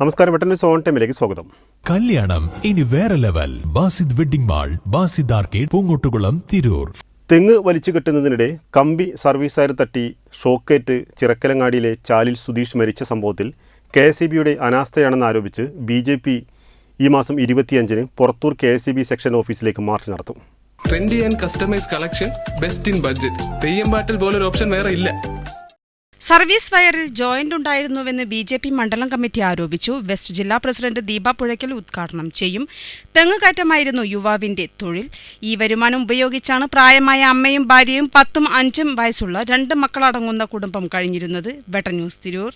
നമസ്കാരം പെട്ടെന്ന് zone on ടൈമിലേക്ക് സ്വാഗതം. കല്യാണം ഇനി വേറെ level. Basid wedding mall Basid arcade Poongottukulam Tirur. തെങ്ങ് വലിച്ചു കെട്ടുന്നതിനിടെ കമ്പി സർവീസുകാർ തട്ടി ഷോക്കേറ്റ് ചിറക്കലങ്ങാടിയിലെ ചാലിൽ സുധീഷ് മരിച്ച സംഭവത്തിൽ കെ എസ് ഇ ബിയുടെ അനാസ്ഥയാണെന്ന് ആരോപിച്ച് ബി ജെ പി ഈ മാസം ഇരുപത്തിയഞ്ചിന് Purathur K S E B section ഓഫീസിലേക്ക് മാർച്ച് നടത്തും. Trendy and customise collection best in budget Theyyam പാട്ടിൽ പോലൊരു ഓപ്ഷൻ വേറെ ഇല്ല. സർവീസ് വയറിൽ ജോയിന്റ് ഉണ്ടായിരുന്നുവെന്ന് ബി ജെ പി മണ്ഡലം കമ്മിറ്റി ആരോപിച്ചു. വെസ്റ്റ് ജില്ലാ പ്രസിഡന്റ് ദീപ പുഴയ്ക്കൽ ഉദ്ഘാടനം ചെയ്യും. തെങ്ങുകയറ്റമായിരുന്നു യുവാവിന്റെ തൊഴിൽ. ഈ വരുമാനം ഉപയോഗിച്ചാണ് പ്രായമായ അമ്മയും ഭാര്യയും പത്തും അഞ്ചും വയസ്സുള്ള രണ്ട് മക്കളടങ്ങുന്ന കുടുംബം കഴിഞ്ഞിരുന്നത്. വെട്ടന്യൂസ് തിരൂർ.